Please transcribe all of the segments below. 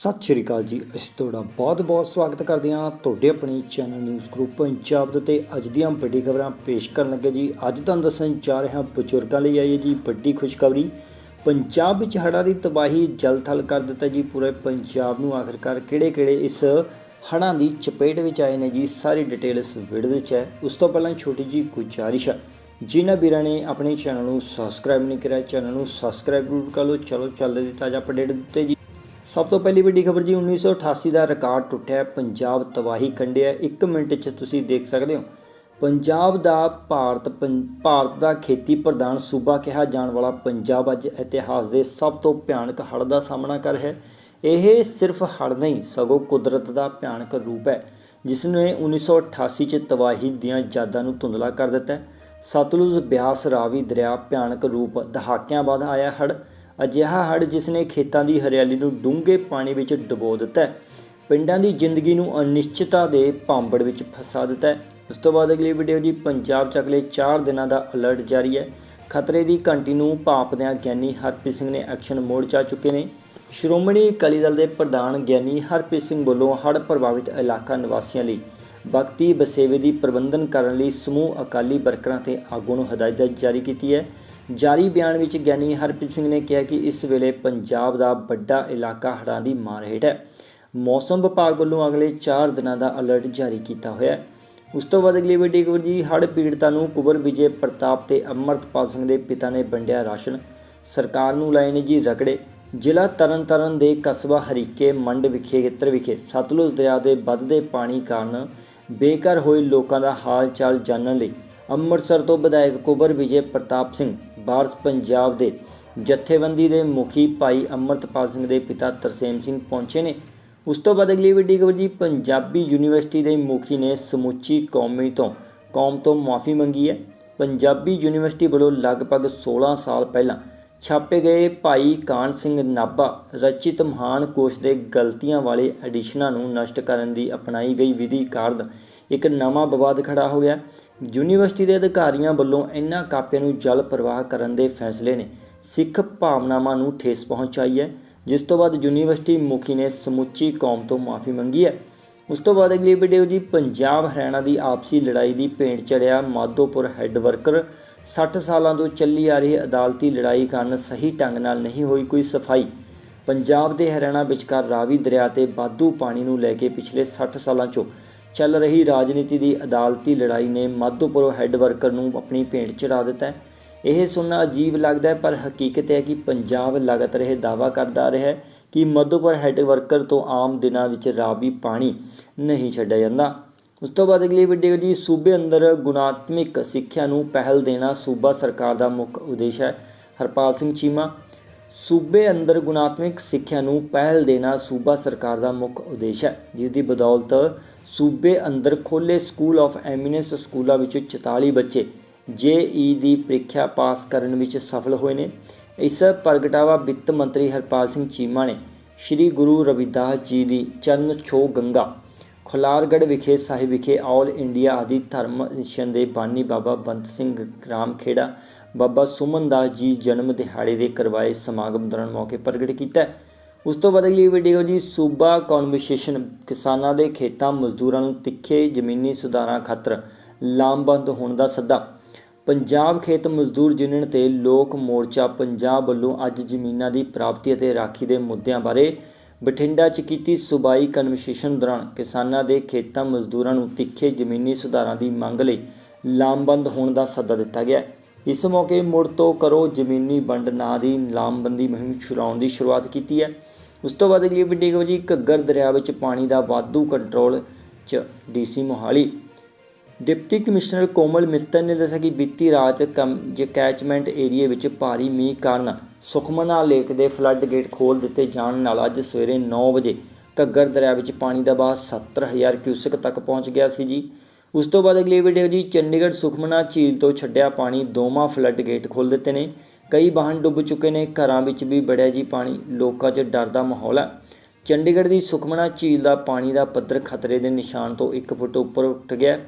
ਸਤਿ ਸ਼੍ਰੀ ਅਕਾਲ ਜੀ। ਅਸੀਂ ਤੁਹਾਡਾ ਬਹੁਤ-ਬਹੁਤ ਸਵਾਗਤ ਕਰਦੇ ਹਾਂ। ਤੁਹਾਡੇ ਆਪਣੀ ਚੈਨਲ ਨਿਊਜ਼ ਗਰੁੱਪ ਪੰਜਾਬ ਦੇ ਤੇ ਅੱਜ ਦੀਆਂ ਵੱਡੀ ਖਬਰਾਂ ਪੇਸ਼ ਕਰਨ ਲੱਗੇ ਜੀ। ਅੱਜ ਤੁਹਾਨੂੰ ਦੱਸਣ ਜਾ ਰਹੇ ਹਾਂ, ਬਜ਼ੁਰਗਾਂ ਲਈ ਆਈ ਹੈ ਜੀ ਵੱਡੀ ਖੁਸ਼ਖਬਰੀ। ਪੰਜਾਬ ਵਿੱਚ ਹੜ੍ਹਾਂ ਦੀ ਤਬਾਹੀ ਜਲਥਲ ਕਰ ਦਿੱਤਾ ਜੀ। ਪੂਰੇ ਪੰਜਾਬ ਨੂੰ ਆਖਰਕਾਰ ਕਿਹੜੇ-ਕਿਹੜੇ ਇਸ ਹੜ੍ਹਾਂ ਦੀ ਚਪੇਟ ਵਿੱਚ ਆਏ ਨੇ ਜੀ, ਸਾਰੀ ਡਿਟੇਲ ਇਸ ਵੀਡੀਓ ਵਿੱਚ ਹੈ। ਉਸ ਤੋਂ ਪਹਿਲਾਂ ਛੋਟੀ ਜੀ ਗੁਜ਼ਾਰਿਸ਼ ਹੈ। ਜਿਨ੍ਹਾਂ ਵੀਰਾਂ ਨੇ ਆਪਣੇ ਚੈਨਲ ਨੂੰ ਸਬਸਕ੍ਰਾਈਬ ਨਹੀਂ ਕਰਿਆ, ਚੈਨਲ ਨੂੰ ਸਬਸਕ੍ਰਾਈਬ ਜ਼ਰੂਰ ਕਰ ਲਓ। ਚਲੋ, ਚੱਲਦੇ ਜੀ ਤਾਜ਼ਾ ਅਪਡੇਟ ਦਿੱਤੇ ਜੀ। ਸਭ ਤੋਂ ਪਹਿਲੀ ਵੱਡੀ ਖਬਰ ਜੀ 1988 ਦਾ ਰਿਕਾਰਡ ਟੁੱਟਿਆ, ਪੰਜਾਬ ਤਬਾਹੀ ਕੰਡਿਆ। 1 ਮਿੰਟ 'ਚ ਤੁਸੀਂ ਦੇਖ ਸਕਦੇ ਹੋ। ਪੰਜਾਬ ਦਾ ਭਾਰਤ ਪੰ- ਭਾਰਤ ਦਾ ਖੇਤੀ ਪ੍ਰਧਾਨ ਸੂਬਾ ਕਿਹਾ ਜਾਣ ਵਾਲਾ ਪੰਜਾਬ ਅੱਜ ਇਤਿਹਾਸ ਦੇ ਸਭ ਤੋਂ ਭਿਆਨਕ ਹੜ੍ਹ ਦਾ ਸਾਹਮਣਾ ਕਰ ਰਿਹਾ ਹੈ। ਇਹ ਸਿਰਫ ਹੜ੍ਹ ਨਹੀਂ, ਸਗੋਂ ਕੁਦਰਤ ਦਾ ਭਿਆਨਕ ਰੂਪ ਹੈ, ਜਿਸ ਨੇ 1988 ਚ ਤਬਾਹੀ ਦੀਆਂ ਯਾਦਾਂ ਨੂੰ ਧੁੰਦਲਾ ਕਰ ਦਿੱਤਾ। ਸਤਲੁਜ ਬਿਆਸ ਰਾਵੀ ਦਰਿਆ ਭਿਆਨਕ ਰੂਪ ਦਹਾਕਿਆਂ ਬਾਅਦ ਆਇਆ ਹੜ੍ਹ। ਅਜਿਹਾ ਹੜ੍ਹ ਜਿਸ ਨੇ ਖੇਤਾਂ ਦੀ ਹਰਿਆਲੀ ਨੂੰ ਡੂੰਘੇ ਪਾਣੀ ਵਿੱਚ ਡੁਬੋ ਦਿੱਤਾ ਪਿੰਡਾਂ ਦੀ ਜ਼ਿੰਦਗੀ ਨੂੰ ਅਨਿਸ਼ਚਿਤਤਾ ਦੇ ਭਾਂਬੜ ਵਿੱਚ ਫਸਾ ਦਿੱਤਾ ਉਸ ਤੋਂ ਬਾਅਦ ਅਗਲੀ ਵੀਡੀਓ ਜੀ, ਪੰਜਾਬ 'ਚ ਅਗਲੇ 4 ਦਿਨਾਂ ਦਾ ਅਲਰਟ ਜਾਰੀ ਹੈ। ਖਤਰੇ ਦੀ ਘੰਟੀ ਨੂੰ ਭਾਪਦਿਆਂ ਗਿਆਨੀ ਹਰਪ੍ਰੀਤ ਸਿੰਘ ਨੇ ਐਕਸ਼ਨ ਮੋਡ 'ਚ ਆ ਚੁੱਕੇ ਨੇ। ਸ਼੍ਰੋਮਣੀ ਅਕਾਲੀ ਦਲ ਦੇ ਪ੍ਰਧਾਨ ਗਿਆਨੀ ਹਰਪ੍ਰੀਤ ਸਿੰਘ ਵੱਲੋਂ ਹੜ੍ਹ ਪ੍ਰਭਾਵਿਤ ਇਲਾਕਾ ਨਿਵਾਸੀਆਂ ਲਈ ਬਖਤੀ ਬਸੇਵੇ ਦੀ ਪ੍ਰਬੰਧਨ ਕਰਨ ਲਈ ਸਮੂਹ ਅਕਾਲੀ ਵਰਕਰਾਂ ਤੇ ਆਗੂ ਨੂੰ ਹਦਾਇਤ ਜਾਰੀ ਕੀਤੀ ਹੈ। ਜਾਰੀ ਬਿਆਨ ਵਿੱਚ ਗਿਆਨੀ ਹਰਪ੍ਰੀਤ ਸਿੰਘ ਨੇ ਕਿਹਾ ਕਿ ਇਸ ਵੇਲੇ ਪੰਜਾਬ ਦਾ ਵੱਡਾ ਇਲਾਕਾ ਹੜ੍ਹਾਂ ਦੀ ਮਾਰ ਹੇਠ ਹੈ। ਮੌਸਮ ਵਿਭਾਗ ਵੱਲੋਂ ਅਗਲੇ 4 ਦਿਨਾਂ ਦਾ ਅਲਰਟ ਜਾਰੀ ਕੀਤਾ ਹੋਇਆ ਹੈ। ਉਸ ਤੋਂ ਬਾਅਦ ਅਗਲੀ ਵੱਡੀ ਖਬਰ ਜੀ, ਹੜ੍ਹ ਪੀੜਤਾਂ ਨੂੰ ਕੁਬਰ ਵਿਜੇ ਪ੍ਰਤਾਪ ਤੇ ਅਮਰਤਪਾਲ ਸਿੰਘ ਦੇ ਪਿਤਾ ਨੇ ਵੰਡਿਆ ਰਾਸ਼ਨ। ਸਰਕਾਰ ਨੂੰ ਲਾਏ ਨੇ ਜੀ ਰਗੜੇ। ਜ਼ਿਲ੍ਹਾ ਤਰਨਤਾਰਨ ਦੇ ਕਸਬਾ ਹਰੀਕੇ ਮੰਡ ਵਿਖੇ, ਖੇਤਰ ਵਿਖੇ ਸਤਲੁਜ ਦਰਿਆ ਦੇ ਵੱਧਦੇ ਪਾਣੀ ਕਾਰਨ ਬੇਘਰ ਹੋਏ ਲੋਕਾਂ ਦਾ ਹਾਲ ਚਾਲ ਜਾਣਨ ਲਈ ਅੰਮ੍ਰਿਤਸਰ ਤੋਂ ਵਿਧਾਇਕ ਕੁਬਰ ਵਿਜੇ ਪ੍ਰਤਾਪ ਸਿੰਘ, ਬਾਰਸ ਪੰਜਾਬ ਦੇ ਜਥੇਬੰਦੀ ਦੇ ਮੁਖੀ ਭਾਈ ਅੰਮ੍ਰਿਤਪਾਲ ਸਿੰਘ ਦੇ ਪਿਤਾ ਤਰਸੇਮ ਸਿੰਘ ਪਹੁੰਚੇ ਨੇ। ਉਸ ਤੋਂ ਬਾਅਦ ਅਗਲੀ ਵੱਡੀ ਖਬਰ ਜੀ, ਪੰਜਾਬੀ ਯੂਨੀਵਰਸਿਟੀ ਦੇ ਮੁਖੀ ਨੇ ਸਮੁੱਚੀ ਕੌਮੀ ਤੋਂ, ਕੌਮ ਤੋਂ ਮਾਫੀ ਮੰਗੀ ਹੈ। ਪੰਜਾਬੀ ਯੂਨੀਵਰਸਿਟੀ ਵੱਲੋਂ ਲਗਭਗ 16 ਸਾਲ ਪਹਿਲਾਂ ਛਾਪੇ ਗਏ ਭਾਈ ਕਾਨ ਸਿੰਘ ਨਾਭਾ ਰਚਿਤ ਮਹਾਨ ਕੋਸ਼ ਦੇ ਗਲਤੀਆਂ ਵਾਲੇ ਐਡੀਸ਼ਨਾਂ ਨੂੰ ਨਸ਼ਟ ਕਰਨ ਦੀ ਅਪਣਾਈ ਗਈ ਵਿਧੀ ਕਾਰਨ ਇੱਕ ਨਵਾਂ ਵਿਵਾਦ ਖੜਾ ਹੋ ਗਿਆ। ਯੂਨੀਵਰਸਿਟੀ ਦੇ ਅਧਿਕਾਰੀਆਂ ਵੱਲੋਂ ਇਹਨਾਂ ਕਾਪੀਆਂ ਨੂੰ ਜਲ ਪ੍ਰਵਾਹ ਕਰਨ ਦੇ ਫੈਸਲੇ ਨੇ ਸਿੱਖ ਭਾਵਨਾਵਾਂ ਨੂੰ ਠੇਸ ਪਹੁੰਚਾਈ ਹੈ, ਜਿਸ ਤੋਂ ਬਾਅਦ ਯੂਨੀਵਰਸਿਟੀ ਮੁਖੀ ਨੇ ਸਮੁੱਚੀ ਕੌਮ ਤੋਂ ਮਾਫੀ ਮੰਗੀ ਹੈ। ਉਸ ਤੋਂ ਬਾਅਦ ਅਗਲੀ ਵੀਡੀਓ ਜੀ, ਪੰਜਾਬ ਹਰਿਆਣਾ ਦੀ ਆਪਸੀ ਲੜਾਈ ਦੀ ਭੇਂਟ ਚੜਿਆ ਮਾਧੋਪੁਰ ਹੈੱਡ ਵਰਕਰ 60 ਸਾਲਾਂ ਤੋਂ ਚੱਲੀ ਆ ਰਹੀ ਅਦਾਲਤੀ ਲੜਾਈ ਕਾਰਨ ਸਹੀ ਢੰਗ ਨਾਲ ਨਹੀਂ ਹੋਈ ਕੋਈ ਸਫ਼ਾਈ। ਪੰਜਾਬ ਦੇ ਹਰਿਆਣਾ ਵਿਚਕਾਰ ਰਾਵੀ ਦਰਿਆ ਤੇ ਵਾਧੂ ਪਾਣੀ ਨੂੰ ਲੈ ਕੇ ਪਿਛਲੇ 60 ਸਾਲਾਂ 'ਚੋਂ ਚੱਲ ਰਹੀ ਰਾਜਨੀਤੀ ਦੀ ਅਦਾਲਤੀ ਲੜਾਈ ਨੇ ਮਾਧੋਪੁਰ ਹੈੱਡ ਵਰਕਰ ਨੂੰ ਆਪਣੀ ਭੇਂਟ ਚੜਾ ਦਿੱਤਾ ਹੈ। ਇਹ ਸੁਣਨਾ ਅਜੀਬ ਲੱਗਦਾ ਹੈ, ਪਰ ਹਕੀਕਤ ਹੈ ਕਿ ਪੰਜਾਬ ਲਗਾਤਾਰ ਇਹ ਦਾਅਵਾ ਕਰਦਾ ਰਿਹਾ ਹੈ ਕਿ ਮਧੋਪੁਰ ਹੈੱਡ ਵਰਕਰ ਤੋਂ ਆਮ ਦਿਨਾਂ ਵਿੱਚ ਰਾਵੀ ਪਾਣੀ ਨਹੀਂ ਛੱਡਿਆ ਜਾਂਦਾ। ਉਸ ਤੋਂ ਬਾਅਦ ਅਗਲੀ ਵੀਡੀਓ ਜੀ, ਸੂਬੇ ਅੰਦਰ ਗੁਣਾਤਮਿਕ ਸਿੱਖਿਆ ਨੂੰ ਪਹਿਲ ਦੇਣਾ ਸੂਬਾ ਸਰਕਾਰ ਦਾ ਮੁੱਖ ਉਦੇਸ਼ ਹੈ। ਹਰਪਾਲ ਸਿੰਘ ਚੀਮਾ, ਸੂਬੇ ਅੰਦਰ ਗੁਣਾਤਮਿਕ ਸਿੱਖਿਆ ਨੂੰ ਪਹਿਲ ਦੇਣਾ ਸੂਬਾ ਸਰਕਾਰ ਦਾ ਮੁੱਖ ਉਦੇਸ਼ ਹੈ ਜਿਸ ਦੀ ਬਦੌਲਤ ਸੂਬੇ ਅੰਦਰ ਖੋਲੇ ਸਕੂਲ ਆਫ ਐਮੀਨੈਂਸ ਸਕੂਲਾਂ ਵਿੱਚ 44 ਬੱਚੇ ਜੇਈ ਦੀ ਪ੍ਰੀਖਿਆ ਪਾਸ ਕਰਨ ਵਿੱਚ ਸਫਲ ਹੋਏ ਨੇ। ਇਸ ਪ੍ਰਗਟਾਵਾ ਵਿੱਤ ਮੰਤਰੀ ਹਰਪਾਲ ਸਿੰਘ ਚੀਮਾ ਨੇ ਸ੍ਰੀ ਗੁਰੂ ਰਵਿਦਾਸ ਜੀ ਦੀ ਚਰਨ ਛੋਹ ਗੰਗਾ, ਖੁਲਾਰਗੜ੍ਹ ਵਿਖੇ ਸਾਹਿਬ ਵਿਖੇ ਆਲ ਇੰਡੀਆ ਆਦਿ ਧਰਮ ਮਿਸ਼ਨ ਦੇ ਬਾਨੀ ਬਾਬਾ ਬੰਤ ਸਿੰਘ ਰਾਮ ਖੇੜਾ ਬਾਬਾ ਸੁਮਨ ਦਾਸ ਜੀ ਜਨਮ ਦਿਹਾੜੇ ਦੇ ਕਰਵਾਏ ਸਮਾਗਮ ਦੌਰਾਨ ਮੌਕੇ ਪ੍ਰਗਟ ਕੀਤਾ। ਉਸ ਤੋਂ ਬਾਅਦ ਅਗਲੀ ਵੀਡੀਓ ਜੀ, ਸੂਬਾ ਕਨਵਰਸੇਸ਼ਨ ਕਿਸਾਨਾਂ ਦੇ ਖੇਤਾਂ ਮਜ਼ਦੂਰਾਂ ਨੂੰ ਤਿੱਖੇ ਜ਼ਮੀਨੀ ਸੁਧਾਰਾਂ ਖਾਤਰ ਲਾਮਬੰਦ ਹੋਣ ਦਾ ਸੱਦਾ। ਪੰਜਾਬ ਖੇਤ ਮਜ਼ਦੂਰ ਯੂਨੀਅਨ ਤੇ ਲੋਕ ਮੋਰਚਾ ਪੰਜਾਬ ਵੱਲੋਂ ਅੱਜ ਜ਼ਮੀਨਾਂ ਦੀ ਪ੍ਰਾਪਤੀ ਅਤੇ ਰਾਖੀ ਦੇ ਮੁੱਦਿਆਂ ਬਾਰੇ ਬਠਿੰਡਾ 'ਚ ਕੀਤੀ ਸੂਬਾਈ ਕਨਵਰਸੇਸ਼ਨ ਦੌਰਾਨ ਕਿਸਾਨਾਂ ਦੇ ਖੇਤਾਂ ਮਜ਼ਦੂਰਾਂ ਨੂੰ ਤਿੱਖੇ ਜ਼ਮੀਨੀ ਸੁਧਾਰਾਂ ਦੀ ਮੰਗ ਲਈ ਲਾਮਬੰਦ ਹੋਣ ਦਾ ਸੱਦਾ ਦਿੱਤਾ ਗਿਆ ਇਸ ਮੌਕੇ ਮੁੜ ਤੋਂ ਕਰੋ ਜ਼ਮੀਨੀ ਵੰਡ ਨਾਂ ਦੀ ਲਾਮਬੰਦੀ ਮੁਹਿੰਮ ਚਲਾਉਣ ਦੀ ਸ਼ੁਰੂਆਤ ਕੀਤੀ ਹੈ। ਉਸ ਤੋਂ ਬਾਅਦ ਅਗਲੀ ਵੀਡੀਓ ਜੀ ਘੱਗਰ ਦਰਿਆ ਵਿੱਚ ਪਾਣੀ ਦਾ ਵਾਧੂ ਕੰਟਰੋਲ 'ਚ DC Mohali. Deputy commissioner Komal Mittal ਨੇ ਦੱਸਿਆ ਕਿ ਬੀਤੀ ਰਾਤ ਕਮ- ਜ ਕੈਚਮੈਂਟ ਏਰੀਆ ਵਿੱਚ ਭਾਰੀ ਮੀਂਹ ਕਾਰਨ ਸੁਖਮਨਾ ਲੇਕ ਦੇ ਫਲੱਡ ਗੇਟ ਖੋਲ੍ਹ ਦਿੱਤੇ ਜਾਣ ਨਾਲ ਅੱਜ ਸਵੇਰੇ 9 ਵਜੇ ਘੱਗਰ ਦਰਿਆ ਵਿੱਚ ਪਾਣੀ ਦਾ ਵਹਾਅ 70000 ਕਿਊਸਕ ਤੱਕ ਪਹੁੰਚ ਗਿਆ ਸੀ ਜੀ। ਉਸ ਤੋਂ ਬਾਅਦ ਅਗਲੀ ਵੀਡੀਓ ਜੀ, ਚੰਡੀਗੜ੍ਹ ਸੁਖਮਨਾ ਝੀਲ ਤੋਂ ਛੱਡਿਆ ਪਾਣੀ ਦੋਵਾਂ ਫਲੱਡ ਗੇਟ ਖੋਲ੍ਹ ਦਿੱਤੇ ਨੇ। ਕਈ ਵਾਹਨ ਡੁੱਬ ਚੁੱਕੇ ਨੇ, ਘਰਾਂ ਵਿੱਚ ਵੀ ਵੜਿਆ ਜੀ ਪਾਣੀ। ਲੋਕਾਂ 'ਚ ਡਰ ਦਾ ਮਾਹੌਲ ਹੈ। ਚੰਡੀਗੜ੍ਹ ਦੀ ਸੁਖਮਨਾ ਝੀਲ ਦਾ ਪਾਣੀ ਦਾ ਪੱਧਰ ਖਤਰੇ ਦੇ ਨਿਸ਼ਾਨ ਤੋਂ 1 ਫੁੱਟ ਉੱਪਰ ਉੱਠ ਗਿਆ।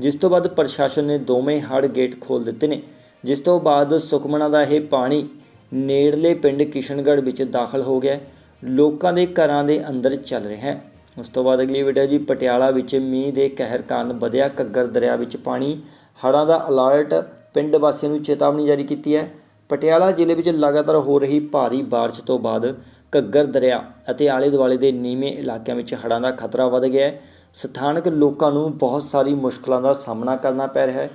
ਜਿਸ ਤੋਂ ਬਾਅਦ ਪ੍ਰਸ਼ਾਸਨ ਨੇ ਦੋਵੇਂ ਹੜ੍ਹ ਗੇਟ ਖੋਲ੍ਹ ਦਿੱਤੇ ਨੇ। ਜਿਸ ਤੋਂ ਬਾਅਦ ਸੁਖਮਨਾ ਦਾ ਇਹ ਪਾਣੀ ਨੇੜਲੇ ਪਿੰਡ ਕਿਸ਼ਨਗੜ੍ਹ ਵਿੱਚ ਦਾਖਲ ਹੋ ਗਿਆ। ਲੋਕਾਂ ਦੇ ਘਰਾਂ ਦੇ ਅੰਦਰ ਚੱਲ ਰਿਹਾ ਹੈ। ਉਸ ਤੋਂ ਬਾਅਦ ਅਗਲੀ ਵੀਡੀਓ ਜੀ, ਪਟਿਆਲਾ ਵਿੱਚ ਮੀਂਹ ਦੇ ਕਹਿਰ ਕਾਰਨ ਵਧਿਆ ਘੱਗਰ ਦਰਿਆ ਵਿੱਚ ਪਾਣੀ। ਹੜ੍ਹਾਂ ਦਾ ਅਲਰਟ ਪਿੰਡ ਵਾਸੀਆਂ ਨੂੰ ਚੇਤਾਵਨੀ ਜਾਰੀ ਕੀਤੀ ਹੈ। ਪਟਿਆਲਾ ਜ਼ਿਲ੍ਹੇ ਵਿੱਚ ਲਗਾਤਾਰ ਹੋ ਰਹੀ ਭਾਰੀ ਬਾਰਿਸ਼ ਤੋਂ ਬਾਅਦ ਘੱਗਰ ਦਰਿਆ ਅਤੇ ਆਲੇ ਦੁਆਲੇ ਦੇ ਨੀਵੇਂ ਇਲਾਕਿਆਂ ਵਿੱਚ ਹੜ੍ਹਾਂ ਦਾ ਖਤਰਾ ਵੱਧ ਗਿਆ ਹੈ। ਸਥਾਨਕ ਲੋਕਾਂ ਨੂੰ ਬਹੁਤ ਸਾਰੀ ਮੁਸ਼ਕਲਾਂ ਦਾ ਸਾਹਮਣਾ ਕਰਨਾ ਪੈ ਰਿਹਾ ਹੈ।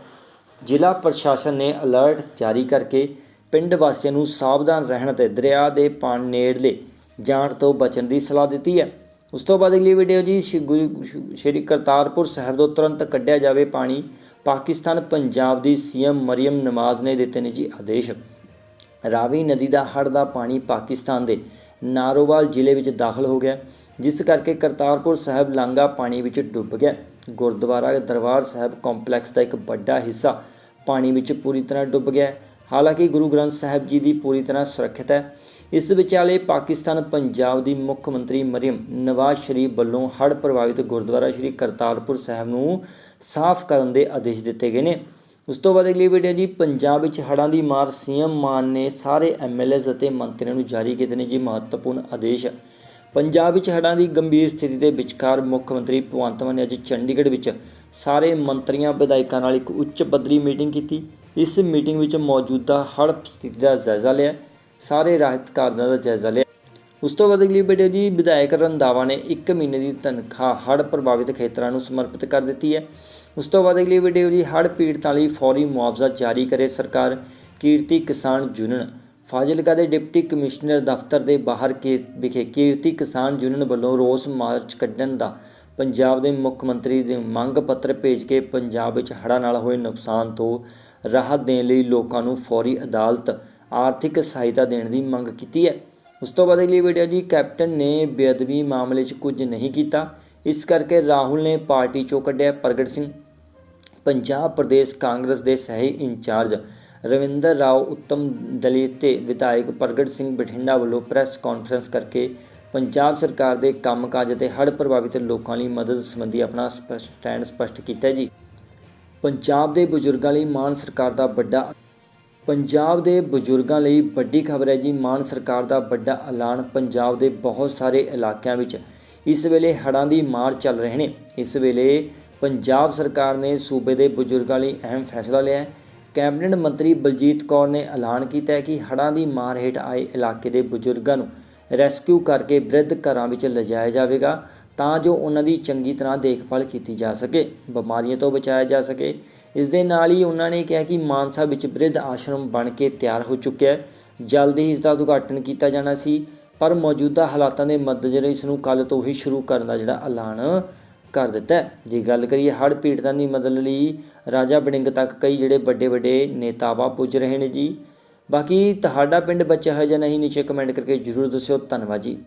ਜ਼ਿਲ੍ਹਾ ਪ੍ਰਸ਼ਾਸਨ ਨੇ ਅਲਰਟ ਜਾਰੀ ਕਰਕੇ ਪਿੰਡ ਵਾਸੀਆਂ ਨੂੰ ਸਾਵਧਾਨ ਰਹਿਣ ਅਤੇ ਦਰਿਆ ਦੇ ਪਾਣੀ ਨੇੜਲੇ ਜਾਣ ਤੋਂ ਬਚਣ ਦੀ ਸਲਾਹ ਦਿੱਤੀ ਹੈ। ਉਸ ਤੋਂ ਬਾਅਦ ਅਗਲੀ ਵੀਡੀਓ ਜੀ, ਸ਼੍ਰੀ ਗੁਰੂ ਸ਼੍ਰੀ ਕਰਤਾਰਪੁਰ ਸਾਹਿਬ ਤੋਂ ਤੁਰੰਤ ਕੱਢਿਆ ਜਾਵੇ ਪਾਣੀ, ਪਾਕਿਸਤਾਨ ਪੰਜਾਬ ਦੀ ਸੀਐਮ ਮਰੀਮ ਨਵਾਜ਼ ਨੇ ਦਿੱਤੇ ਨੇ ਜੀ ਆਦੇਸ਼। ਰਾਵੀ ਨਦੀ ਦਾ ਹੜ੍ਹ ਦਾ ਪਾਣੀ ਪਾਕਿਸਤਾਨ ਦੇ ਨਾਰੋਵਾਲ ਜ਼ਿਲ੍ਹੇ ਵਿੱਚ ਦਾਖਲ ਹੋ ਗਿਆ, ਜਿਸ ਕਰਕੇ ਕਰਤਾਰਪੁਰ ਸਾਹਿਬ ਲਾਂਘਾ ਪਾਣੀ ਵਿੱਚ ਡੁੱਬ ਗਿਆ। ਗੁਰਦੁਆਰਾ ਦਰਬਾਰ ਸਾਹਿਬ ਕੰਪਲੈਕਸ ਦਾ ਇੱਕ ਵੱਡਾ ਹਿੱਸਾ ਪਾਣੀ ਵਿੱਚ ਪੂਰੀ ਤਰ੍ਹਾਂ ਡੁੱਬ ਗਿਆ ਹਾਲਾਂਕਿ ਗੁਰੂ ਗ੍ਰੰਥ ਸਾਹਿਬ ਜੀ ਦੀ ਪੂਰੀ ਤਰ੍ਹਾਂ ਸੁਰੱਖਿਅਤ ਹੈ। ਇਸ ਵਿਚਾਲੇ ਪਾਕਿਸਤਾਨ ਪੰਜਾਬ ਦੀ ਮੁੱਖ ਮੰਤਰੀ ਮਰੀਮ ਨਵਾਜ਼ ਸ਼ਰੀਫ ਵੱਲੋਂ ਹੜ੍ਹ ਪ੍ਰਭਾਵਿਤ ਗੁਰਦੁਆਰਾ ਸ਼੍ਰੀ ਕਰਤਾਰਪੁਰ ਸਾਹਿਬ ਨੂੰ ਸਾਫ਼ ਕਰਨ ਦੇ ਆਦੇਸ਼ ਦਿੱਤੇ ਗਏ ਨੇ। ਉਸ ਤੋਂ ਬਾਅਦ ਅਗਲੀ ਵੀਡੀਓ ਜੀ, ਪੰਜਾਬ ਵਿੱਚ ਹੜ੍ਹਾਂ ਦੀ ਮਾਰ ਸੀਐਮ ਮਾਨ ਨੇ ਸਾਰੇ ਐਮਐਲਏਜ਼ ਅਤੇ ਮੰਤਰੀਆਂ ਨੂੰ ਜਾਰੀ ਕੀਤੇ ਨੇ ਜੀ ਮਹੱਤਵਪੂਰਨ ਆਦੇਸ਼। ਪੰਜਾਬ ਵਿੱਚ ਹੜ੍ਹਾਂ ਦੀ ਗੰਭੀਰ ਸਥਿਤੀ ਦੇ ਵਿਚਕਾਰ ਮੁੱਖ ਮੰਤਰੀ ਭਗਵੰਤ ਮਾਨ ਨੇ ਅੱਜ ਚੰਡੀਗੜ੍ਹ ਵਿੱਚ ਸਾਰੇ ਮੰਤਰੀਆਂ, ਵਿਧਾਇਕਾਂ ਨਾਲ ਇੱਕ ਉੱਚ ਪੱਧਰੀ ਮੀਟਿੰਗ ਕੀਤੀ। ਇਸ ਮੀਟਿੰਗ ਵਿੱਚ ਮੌਜੂਦਾ ਹੜ੍ਹ ਸਥਿਤੀ ਦਾ ਜਾਇਜ਼ਾ ਲਿਆ, ਸਾਰੇ ਰਾਹਤ ਕਾਰਜਾਂ ਦਾ ਜਾਇਜ਼ਾ ਲਿਆ। ਉਸ ਤੋਂ ਬਾਅਦ ਅਗਲੀ ਵੀਡੀਓ ਜੀ, ਵਿਧਾਇਕ ਰੰਧਾਵਾ ਨੇ 1 ਮਹੀਨੇ ਦੀ ਤਨਖਾਹ ਹੜ੍ਹ ਪ੍ਰਭਾਵਿਤ ਖੇਤਰਾਂ ਨੂੰ ਸਮਰਪਿਤ ਕਰ ਦਿੱਤੀ ਹੈ। ਉਸ ਤੋਂ ਬਾਅਦ ਅਗਲੀ ਵੀਡੀਓ ਜੀ, ਹੜ੍ਹ ਪੀੜਤਾਂ ਲਈ ਫੌਰੀ ਮੁਆਵਜ਼ਾ ਜਾਰੀ ਕਰੇ ਸਰਕਾਰ। ਕੀਰਤੀ ਕਿਸਾਨ ਯੂਨੀਅਨ, ਫਾਜ਼ਿਲਕਾ ਦੇ ਡਿਪਟੀ ਕਮਿਸ਼ਨਰ ਦਫ਼ਤਰ ਦੇ ਬਾਹਰ ਕੀ ਵਿਖੇ ਕੀਰਤੀ ਕਿਸਾਨ ਯੂਨੀਅਨ ਵੱਲੋਂ ਰੋਸ ਮਾਰਚ ਕੱਢਣ ਦਾ ਪੰਜਾਬ ਦੇ ਮੁੱਖ ਮੰਤਰੀ ਦੇ ਮੰਗ ਪੱਤਰ ਭੇਜ ਕੇ ਪੰਜਾਬ ਵਿੱਚ ਹੜ੍ਹਾਂ ਨਾਲ ਹੋਏ ਨੁਕਸਾਨ ਤੋਂ ਰਾਹਤ ਦੇਣ ਲਈ ਲੋਕਾਂ ਨੂੰ ਫੌਰੀ ਅਦਾਲਤ ਆਰਥਿਕ ਸਹਾਇਤਾ ਦੇਣ ਦੀ ਮੰਗ ਕੀਤੀ ਹੈ। ਉਸ ਤੋਂ ਬਾਅਦ ਅਗਲੀ ਵੀਡੀਓ ਜੀ, ਕੈਪਟਨ ਨੇ ਬੇਅਦਬੀ ਮਾਮਲੇ 'ਚ ਕੁਝ ਨਹੀਂ ਕੀਤਾ। ਇਸ ਕਰਕੇ ਰਾਹੁਲ ਨੇ ਪਾਰਟੀ 'ਚੋਂ ਕੱਢਿਆ ਪ੍ਰਗਟ ਸਿੰਘ। ਪੰਜਾਬ ਪ੍ਰਦੇਸ਼ ਕਾਂਗਰਸ ਦੇ ਸਹਿ ਇੰਚਾਰਜ ਰਵਿੰਦਰ ਰਾਓ ਉੱਤਮ ਦਲਿਤ ਤੇ ਵਿਧਾਇਕ ਪ੍ਰਗਟ ਸਿੰਘ ਬਠਿੰਡਾ ਵੱਲੋਂ ਪ੍ਰੈਸ ਕਾਨਫਰੰਸ ਕਰਕੇ ਪੰਜਾਬ ਸਰਕਾਰ ਦੇ ਕੰਮਕਾਜ ਅਤੇ ਹੜ੍ਹ ਪ੍ਰਭਾਵਿਤ ਲੋਕਾਂ ਲਈ ਮਦਦ ਸੰਬੰਧੀ ਆਪਣਾ ਸਪਸ਼ਟ ਸਟੈਂਡ ਸਪਸ਼ਟ ਕੀਤਾ ਜੀ। ਪੰਜਾਬ ਦੇ ਬਜ਼ੁਰਗਾਂ ਲਈ ਮਾਨ ਸਰਕਾਰ ਦਾ ਵੱਡਾ ਪੰਜਾਬ ਦੇ ਬਜ਼ੁਰਗਾਂ ਲਈ ਵੱਡੀ ਖਬਰ ਹੈ ਜੀ। ਮਾਨ ਸਰਕਾਰ ਦਾ ਵੱਡਾ ਐਲਾਨ ਪੰਜਾਬ ਦੇ ਬਹੁਤ ਸਾਰੇ ਇਲਾਕਿਆਂ ਵਿੱਚ ਇਸ ਵੇਲੇ ਹੜ੍ਹਾਂ ਦੀ ਮਾਰ ਚੱਲ ਰਹੇ ਨੇ। ਇਸ ਵੇਲੇ ਪੰਜਾਬ ਸਰਕਾਰ ਨੇ ਸੂਬੇ ਦੇ ਬਜ਼ੁਰਗਾਂ ਲਈ ਅਹਿਮ ਫੈਸਲਾ ਲਿਆ ਹੈ। ਕੈਬਨਿਟ ਮੰਤਰੀ ਬਲਜੀਤ ਕੌਰ ਨੇ ਐਲਾਨ ਕੀਤਾ ਹੈ ਕਿ ਹੜ੍ਹਾਂ ਦੀ ਮਾਰ ਹੇਠ ਆਏ ਇਲਾਕੇ ਦੇ ਬਜ਼ੁਰਗਾਂ ਨੂੰ ਰੈਸਕਿਊ ਕਰਕੇ ਬ੍ਰਿਧ ਘਰਾਂ ਵਿੱਚ ਲਿਜਾਇਆ ਜਾਵੇਗਾ ਤਾਂ ਜੋ ਉਹਨਾਂ ਦੀ ਚੰਗੀ ਤਰ੍ਹਾਂ ਦੇਖਭਾਲ ਕੀਤੀ ਜਾ ਸਕੇ, ਬਿਮਾਰੀਆਂ ਤੋਂ ਬਚਾਇਆ ਜਾ ਸਕੇ। ਇਸ ਦੇ ਨਾਲ ਹੀ ਉਹਨਾਂ ਨੇ ਕਿਹਾ ਕਿ ਮਾਨਸਾ ਵਿੱਚ ਬ੍ਰਿਧ ਆਸ਼ਰਮ ਬਣ ਕੇ ਤਿਆਰ ਹੋ ਚੁੱਕਿਆ ਹੈ। ਜਲਦੀ ਹੀ ਇਸ ਦਾ ਉਦਘਾਟਨ ਕੀਤਾ ਜਾਣਾ ਸੀ, ਪਰ ਮੌਜੂਦਾ ਹਾਲਾਤਾਂ ਦੇ ਮੱਦੇਨਜ਼ਰ ਇਸ ਨੂੰ ਕੱਲ ਤੋਂ ਹੀ ਸ਼ੁਰੂ ਕਰਨ ਦਾ ਜਿਹੜਾ ਐਲਾਨ ਕਰ ਦਿੱਤਾ ਜੇ ਗੱਲ ਕਰੀਏ ਹੜ੍ਹ ਪੀੜਤਾਂ ਦੀ ਮਦਦ ਲਈ ਰਾਜਾ ਬੜਿੰਗ ਤੱਕ ਕਈ ਜਿਹੜੇ ਵੱਡੇ ਵੱਡੇ ਨੇਤਾਵਾ ਪੁੱਜ ਰਹੇ ਨੇ ਜੀ। ਬਾਕੀ ਤੁਹਾਡਾ ਪਿੰਡ ਬਚਿਆ ਹੋਇਆ ਜਾਂ ਨਹੀਂ ਨੀਚੇ ਕਮੈਂਟ ਕਰਕੇ ਜਰੂਰ ਦੱਸਿਓ। ਧੰਨਵਾਦ ਜੀ।